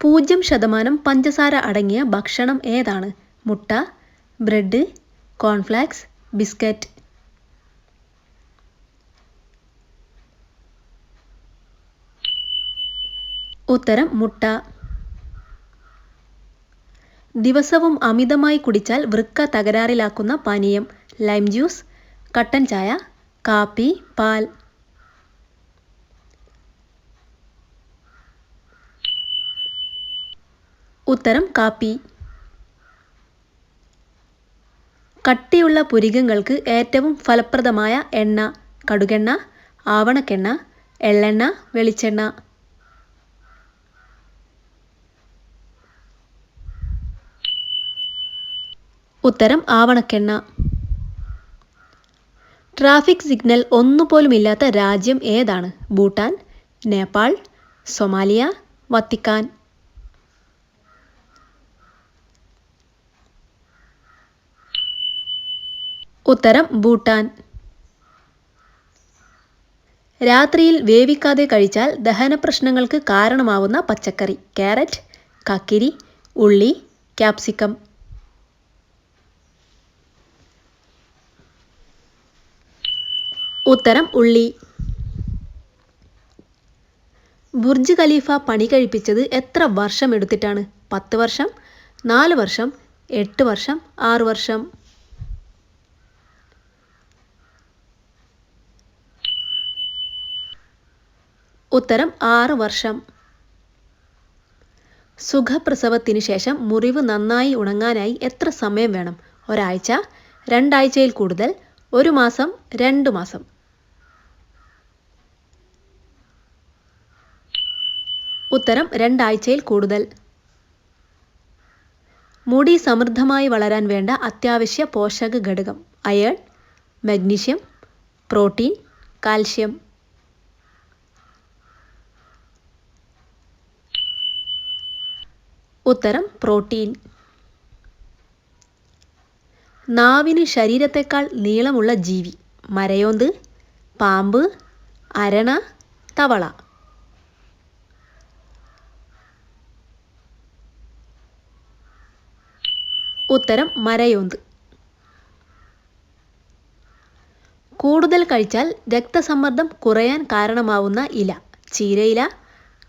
പൂജ്യം ശതമാനം പഞ്ചസാര അടങ്ങിയ ഭക്ഷണം ഏതാണ്? മുട്ട ബ്രെഡ് കോൺഫ്ലാക്സ് ബിസ്ക്കറ്റ്. ഉത്തരം മുട്ട. ദിവസവും അമിതമായി കുടിച്ചാൽ വൃക്ക തകരാറിലാക്കുന്ന പാനീയം ലൈം ജ്യൂസ് കട്ടൻ ചായ കാപ്പി പാൽ. ഉത്തരം കാപ്പി. കട്ടിയുള്ള പുരികങ്ങൾക്ക് ഏറ്റവും ഫലപ്രദമായ എണ്ണ കടുകെണ്ണ ആവണക്കെണ്ണ എള്ളെണ്ണ വെളിച്ചെണ്ണ. ഉത്തരം ആവണക്കെണ്ണ. ട്രാഫിക് സിഗ്നൽ ഒന്നുപോലുമില്ലാത്ത രാജ്യം ഏതാണ്? Bhutan Nepal Somalia Vatican. ഉത്തരം ഭൂട്ടാൻ. രാത്രിയിൽ വേവിക്കാതെ കഴിച്ചാൽ ദഹന പ്രശ്നങ്ങൾക്ക് കാരണമാവുന്ന പച്ചക്കറി. ക്യാരറ്റ് കക്കിരി ഉള്ളി ക്യാപ്സിക്കം. ഉത്തരം ഉള്ളി. ബുർജ് ഖലീഫ പണി കഴിപ്പിച്ചത് എത്ര വർഷം എടുത്തിട്ടാണ്? പത്ത് വർഷം നാല് വർഷം എട്ട് വർഷം ആറ് വർഷം? ഉത്തരം ആറ് വർഷം. സുഖപ്രസവത്തിന് ശേഷം മുറിവ് നന്നായി ഉണങ്ങാനായി എത്ര സമയം വേണം? ഒരാഴ്ച രണ്ടാഴ്ചയിൽ കൂടുതൽ ഒരു മാസം രണ്ട് മാസം. ഉത്തരം രണ്ടാഴ്ചയിൽ കൂടുതൽ. മുടി സമൃദ്ധമായി വളരാൻ വേണ്ട അത്യാവശ്യ പോഷക ഘടകം. Iron magnesium protein calcium. ഉത്തരം പ്രോട്ടീൻ. നാവിന് ശരീരത്തെക്കാൾ നീളമുള്ള ജീവി. മരയോന്ത് പാമ്പ് അരണ തവള. ഉത്തരം മരയോന്ത്. കൂടുതൽ കഴിച്ചാൽ രക്തസമ്മർദ്ദം കുറയാൻ കാരണമാവുന്ന ഇല. ചീരയില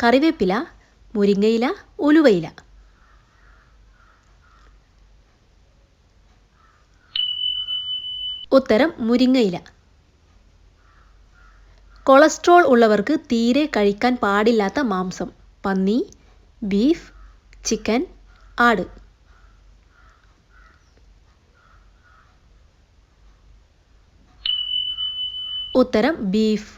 കറിവേപ്പില മുരിങ്ങയില ഉലുവയില. ഉത്തരം മുരിങ്ങയില. കൊളസ്ട്രോൾ ഉള്ളവർക്ക് തീരെ കഴിക്കാൻ പാടില്ലാത്ത മാംസം. പന്നി ബീഫ് ചിക്കൻ ആട്. ഉത്തരം ബീഫ്.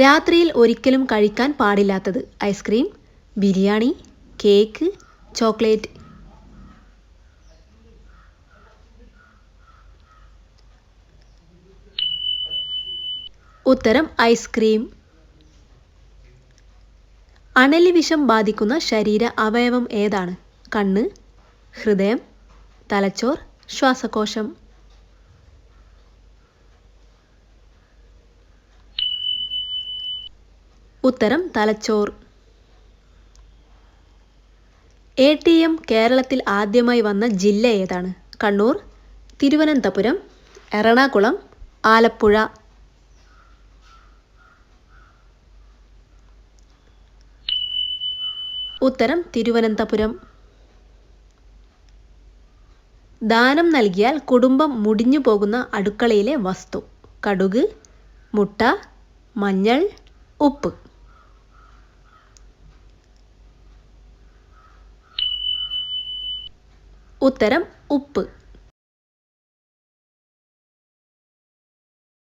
രാത്രിയിൽ ഒരിക്കലും കഴിക്കാൻ പാടില്ലാത്തത് ice cream biryani cake chocolate. ഉത്തരം ഐസ്ക്രീം അണലി വിഷം ബാധിക്കുന്ന ശരീര അവയവം ഏതാണ്? കണ്ണ് ഹൃദയം തലച്ചോർ ശ്വാസകോശം. ഉത്തരം തലച്ചോർ. എ ടി എം കേരളത്തിൽ ആദ്യമായി വന്ന ജില്ല ഏതാണ്? കണ്ണൂർ തിരുവനന്തപുരം എറണാകുളം ആലപ്പുഴ. ഉത്തരം തിരുവനന്തപുരം. ദാനം നൽകിയാൽ കുടുംബം മുടിഞ്ഞു പോകുന്ന അടുക്കളയിലെ വസ്തു. കടുക് മുട്ട മഞ്ഞൾ ഉപ്പ്. ഉത്തരം ഉപ്പ്.